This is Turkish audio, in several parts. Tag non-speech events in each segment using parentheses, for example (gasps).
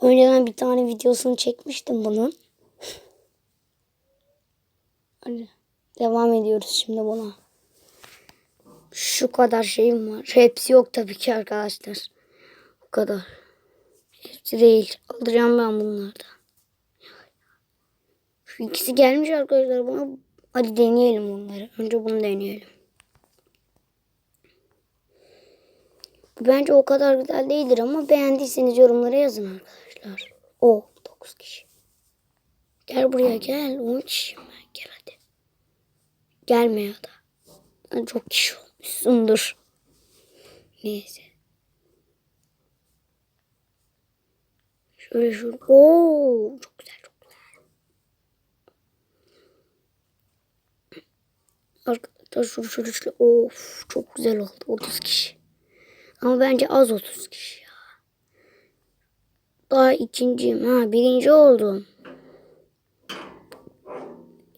Önceden bir tane videosunu çekmiştim bunun. Hadi devam ediyoruz şimdi buna. Şu kadar şeyim var. Hepsi yok tabii ki arkadaşlar. Bu kadar. Hepsi değil. Alacağım ben bunlardan. Şu ikisi gelmiş arkadaşlar bana. Hadi deneyelim bunları. Önce bunu deneyelim. Bence o kadar güzel değildir ama beğendiyseniz yorumlara yazın arkadaşlar. O 9 kişi. Gel buraya gel. 10 kişiyim ben. Gel hadi. Gelme ya da. Sen çok kişi olmuşsundur. Neyse. Şöyle şöyle. Oo, çok güzel çok güzel. Arkadaşlar şöyle şöyle şöyle. Of çok güzel oldu. 30 kişi. Ama bence az 30 kişi ya. Daha ikinciyim. Ha birinci oldum.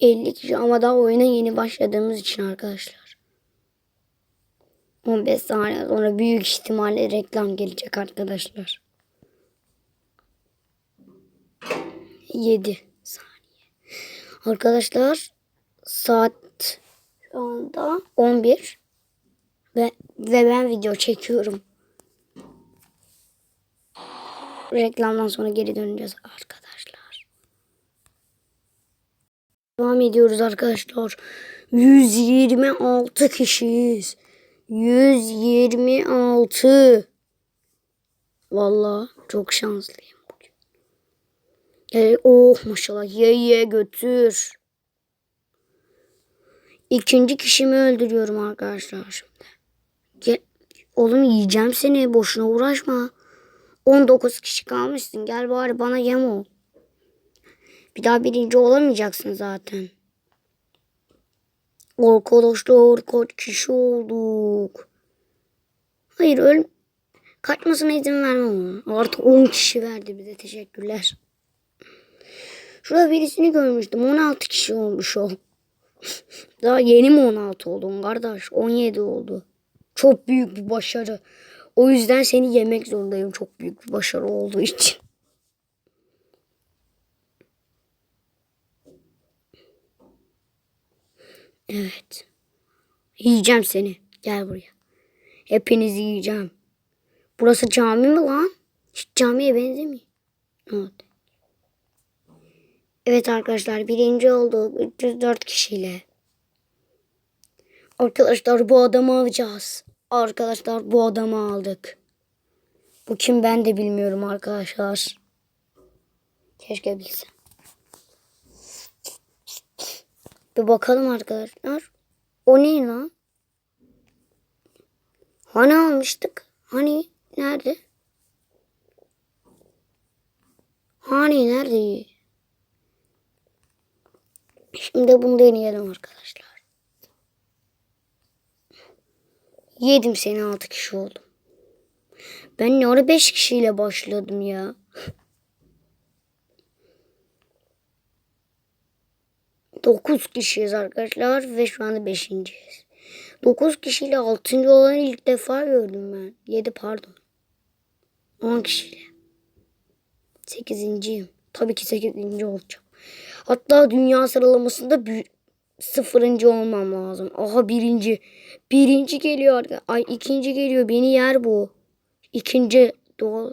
50 kişi ama daha oyuna yeni başladığımız için arkadaşlar. 15 saniye sonra büyük ihtimalle reklam gelecek arkadaşlar. 7 saniye. Arkadaşlar saat şu anda 11 ve, ve ben video çekiyorum. Reklamdan sonra geri döneceğiz arkadaşlar. Devam ediyoruz arkadaşlar. 126 kişiyiz. 126. Vallahi çok şanslıyım bugün. Ee, oh maşallah ye ye götür. İkinci kişimi öldürüyorum arkadaşlar şimdi. Gel, oğlum yiyeceğim seni boşuna uğraşma. 19 kişi kalmışsın gel bari bana yem ol. Bir daha birinci olamayacaksın zaten. Arkadaşlar kaç kişi olduk. Hayır öl kaçmasına izin vermem ona. Artık 10 kişi verdi bize teşekkürler. Şurada birisini görmüştüm. 16 kişi olmuş o. Daha yeni mi 16 oldun kardeş? 17 oldu. Çok büyük bir başarı. O yüzden seni yemek zorundayım. Çok büyük bir başarı olduğu için. Evet. Yiyeceğim seni. Gel buraya. Hepinizi yiyeceğim. Burası cami mi lan? Hiç camiye benzemiyor. Evet. Evet arkadaşlar birinci olduk. 304 kişiyle. Arkadaşlar bu adamı alacağız. Arkadaşlar bu adamı aldık. Bu kim ben de bilmiyorum arkadaşlar. Keşke bilsem. Bir bakalım arkadaşlar. O ne lan? Hani almıştık? Hani nerede? Hani nerede? Şimdi bunu deneyelim arkadaşlar. Yedim seni altı kişi oldum. Ben ne ara beş kişiyle başladım ya. Dokuz kişiyiz arkadaşlar ve şu anda beşinciyiz. Dokuz kişiyle altıncı olan ilk defa gördüm ben. Yedi pardon. On kişiyle. Sekizinciyim. Tabii ki sekizinci olacağım. Hatta dünya sıralamasında bir sıfırıncı olmam lazım. Aha birinci. Birinci geliyor. Ay ikinci geliyor. Beni yer bu. İkinci doğal.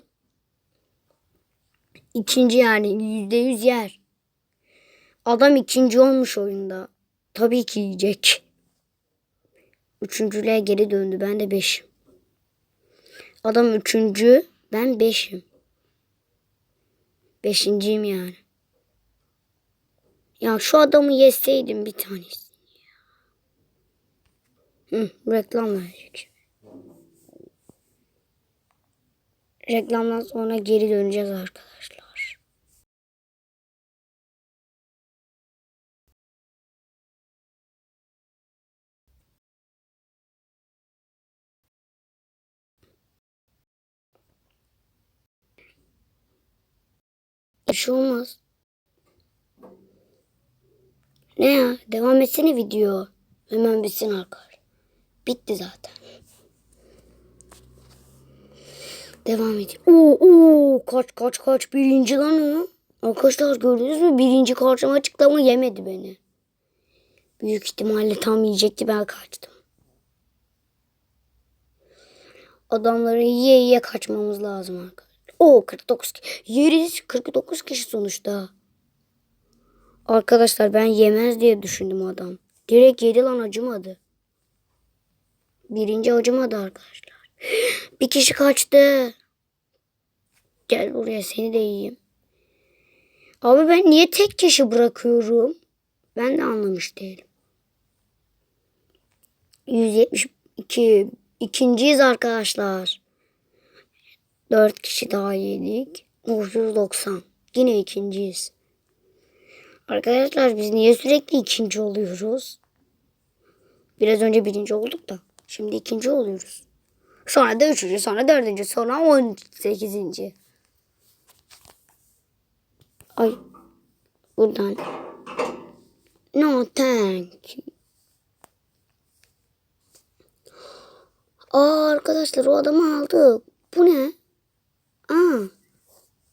İkinci yani yüzde yüz yer. Adam ikinci olmuş oyunda. Tabii ki yiyecek. Üçüncülüğe geri döndü. Ben de beşim. Adam üçüncü. Ben beşim. Beşinciyim yani. Ya şu adamı yeseydim bir tanesini ya. Hı, reklam verecek. Reklamdan sonra geri döneceğiz arkadaşlar. Bir şey olmaz. Ne ya? Devam etsene video. Hemen bitsin arkadaşlar. Bitti zaten. Devam ediyor. Oo, oo, kaç kaç kaç birinci lan o. Arkadaşlar gördünüz mü? Birinci karşıma çıktı ama yemedi beni. Büyük ihtimalle tam yiyecekti ben kaçtım. Adamları yiye yiye kaçmamız lazım arkadaşlar. Oo 49 ki- yeriz 49 kişi sonuçta. Arkadaşlar ben yemez diye düşündüm adam. Direkt yedi lan acımadı. Birinci acımadı arkadaşlar. (gasps) Bir kişi kaçtı. Gel buraya seni de yiyeyim. Abi ben niye tek kişi bırakıyorum? Ben de anlamış değilim. 172. İkinciyiz arkadaşlar. 4 kişi daha yedik. 990. Yine ikinciyiz. Arkadaşlar biz niye sürekli ikinci oluyoruz? Biraz önce birinci olduk da. Şimdi ikinci oluyoruz. Sonra da üçüncü, sonra dördüncü, sonra on sekizinci. Ay. Buradan. No thank you. Aa arkadaşlar o adamı aldık. Bu ne? Aa.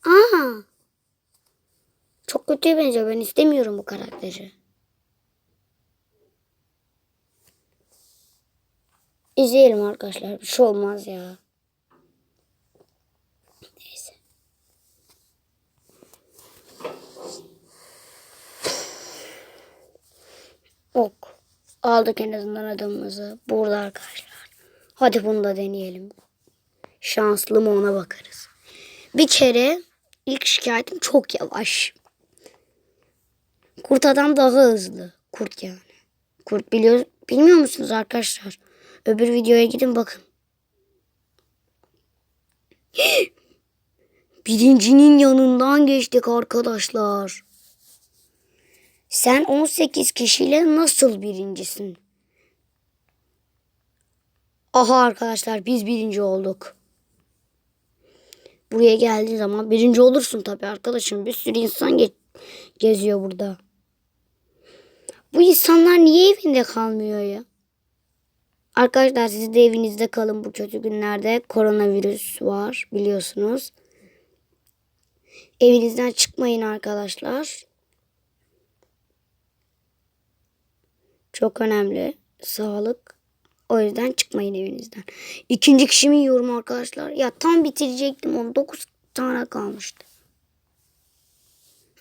Aa. Çok kötüye benziyor. Ben istemiyorum bu karakteri. İzleyelim arkadaşlar. Bir şey olmaz ya. Neyse. Ok. Aldık en azından adamımızı. Burada arkadaşlar. Hadi bunu da deneyelim. Şanslı mı ona bakarız. Bir kere ilk şikayetim çok yavaş. Kurt adam daha hızlı. Kurt yani. Kurt biliyor, bilmiyor musunuz arkadaşlar? Öbür videoya gidin bakın. (gasps) Birincinin yanından geçtik arkadaşlar. Sen 18 kişiyle nasıl birincisin? Aha arkadaşlar biz birinci olduk. Buraya geldiği zaman birinci olursun tabii arkadaşım. Bir sürü insan ge- geziyor burada. Bu insanlar niye evinde kalmıyor ya? Arkadaşlar siz de evinizde kalın bu kötü günlerde. Koronavirüs var biliyorsunuz. Evinizden çıkmayın arkadaşlar. Çok önemli. Sağlık. O yüzden çıkmayın evinizden. İkinci kişimi yiyorum arkadaşlar. Ya tam bitirecektim onu. 9 tane kalmıştı.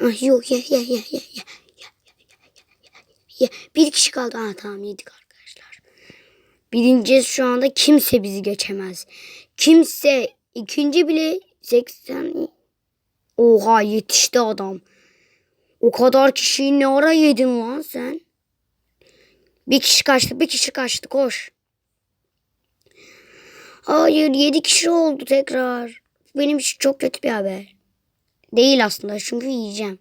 Ah, yok ye ye ye ye ye. Bir kişi kaldı. Ha tamam yedik arkadaşlar. Birinciyiz şu anda kimse bizi geçemez. Kimse ikinci bile 80 Oha yetişti adam. O kadar kişiyi ne ara yedin lan sen? Bir kişi kaçtı, bir kişi kaçtı. Koş. Hayır, yedi kişi oldu tekrar. Benim için çok kötü bir haber. Değil aslında çünkü yiyeceğim.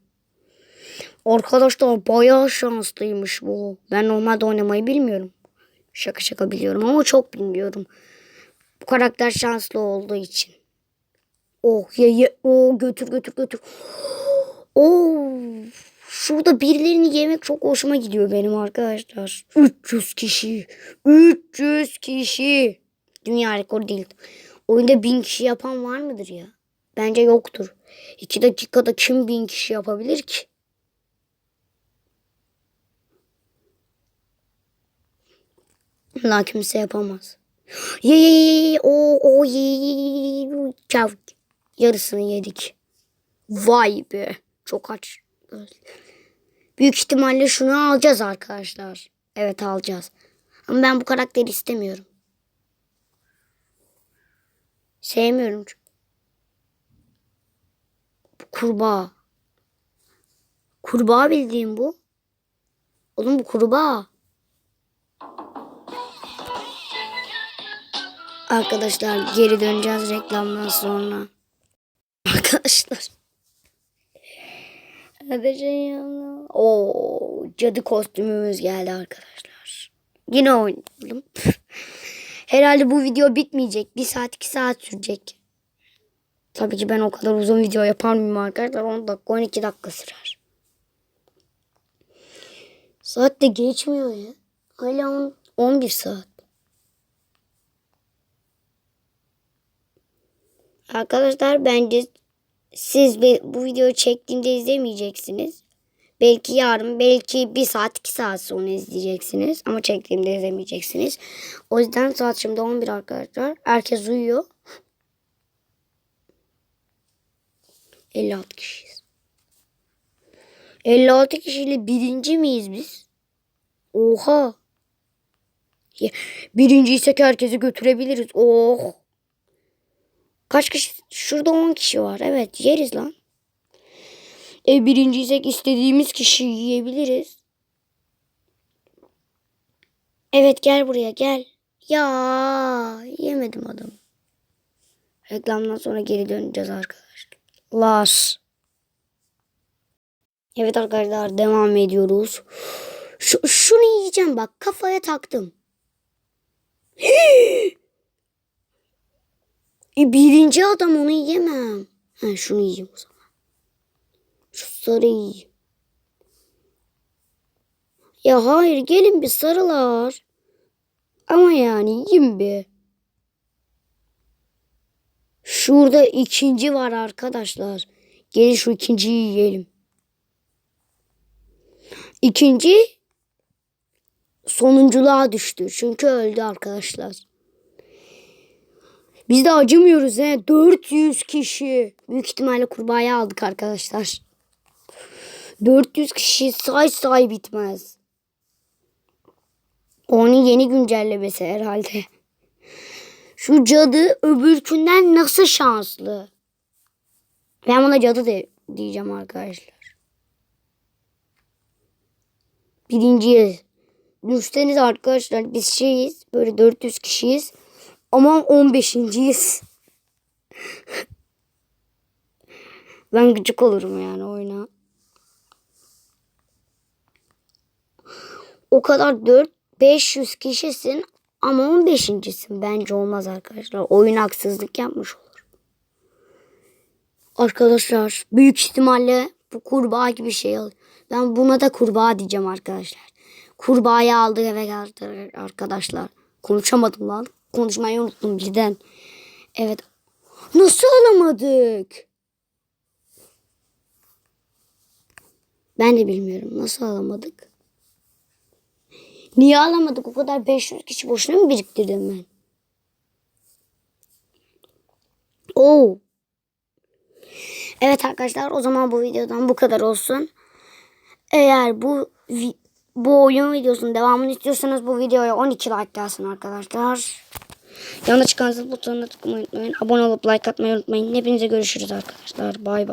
Arkadaşlar bayağı şanslıymış bu. Ben normalde oynamayı bilmiyorum. Şaka şaka biliyorum ama çok bilmiyorum. Bu karakter şanslı olduğu için. Oh ye ye. Oh götür götür götür. Oh. Şurada birilerini yemek çok hoşuma gidiyor benim arkadaşlar. 300 kişi. 300 kişi. Dünya rekoru değil. Oyunda 1000 kişi yapan var mıdır ya? Bence yoktur. 2 dakikada kim 1000 kişi yapabilir ki? La kimse yapamaz. Ye ye ye. O o ye ye ye. Çav. Yarısını yedik. Vay be. Çok aç. Büyük ihtimalle şunu alacağız arkadaşlar. Evet alacağız. Ama ben bu karakteri istemiyorum. Sevmiyorum çünkü. Kurbağa. Kurbağa bildiğim bu. Oğlum bu kurbağa. Arkadaşlar geri döneceğiz reklamdan sonra. (laughs) Arkadaşlar. Şey yana. Oo, cadı kostümümüz geldi arkadaşlar. Yine oynadım. (laughs) Herhalde bu video bitmeyecek. Bir saat iki saat sürecek. Tabii ki ben o kadar uzun video yapar mıyım arkadaşlar? 10 dakika 12 dakika sürer. Saat de geçmiyor ya. Hala on- 11 saat. Arkadaşlar bence siz bu videoyu çektiğimde izlemeyeceksiniz. Belki yarın, belki bir saat, iki saat sonra izleyeceksiniz. Ama çektiğimde izlemeyeceksiniz. O yüzden saat şimdi 11 arkadaşlar. Herkes uyuyor. 56 kişiyiz. 56 kişiyle birinci miyiz biz? Oha. Birinciysek herkesi götürebiliriz. Oh. Kaç kişi? Şurada 10 kişi var. Evet yeriz lan. E birinciysek istediğimiz kişiyi yiyebiliriz. Evet gel buraya gel. Ya yemedim adamı. Reklamdan sonra geri döneceğiz arkadaşlar. Evet arkadaşlar devam ediyoruz. Şu, şunu yiyeceğim bak kafaya taktım. (gasps) E, birinci adam onu yiyemem. Ha, şunu yiyeyim o zaman. Şu sarıyı yiyeyim. Ya hayır gelin bir sarılar. Ama yani yiyeyim bir. Şurada ikinci var arkadaşlar. Gelin şu ikinciyi yiyelim. İkinci sonunculuğa düştü. Çünkü öldü arkadaşlar. Biz de acımıyoruz he. 400 kişi. Büyük ihtimalle kurbağayı aldık arkadaşlar. 400 kişi say say bitmez. Onun yeni güncellemesi herhalde. Şu cadı öbürkünden nasıl şanslı? Ben buna cadı de diyeceğim arkadaşlar. Birinciyiz. Düşseniz arkadaşlar biz şeyiz. Böyle 400 kişiyiz. Ama 15.yiz. ben gıcık olurum yani oyuna. O kadar 4 500 kişisin ama 15.sin. Bence olmaz arkadaşlar. Oyun haksızlık yapmış olur. Arkadaşlar büyük ihtimalle bu kurbağa gibi şey alıyor. Ben buna da kurbağa diyeceğim arkadaşlar. Kurbağayı aldık eve geldi arkadaşlar. Konuşamadım lan. Konuşmayı unuttum birden. Evet. Nasıl alamadık? Ben de bilmiyorum. Nasıl alamadık? Niye alamadık? O kadar 500 kişi boşuna mı biriktirdim ben? Oo. Evet arkadaşlar o zaman bu videodan bu kadar olsun. Eğer bu bu oyun videosunun devamını istiyorsanız bu videoya 12 like gelsin arkadaşlar. Yanına çıkan zil butonuna tıklamayı unutmayın. Abone olup like atmayı unutmayın. Hepinize görüşürüz arkadaşlar. Bay bay.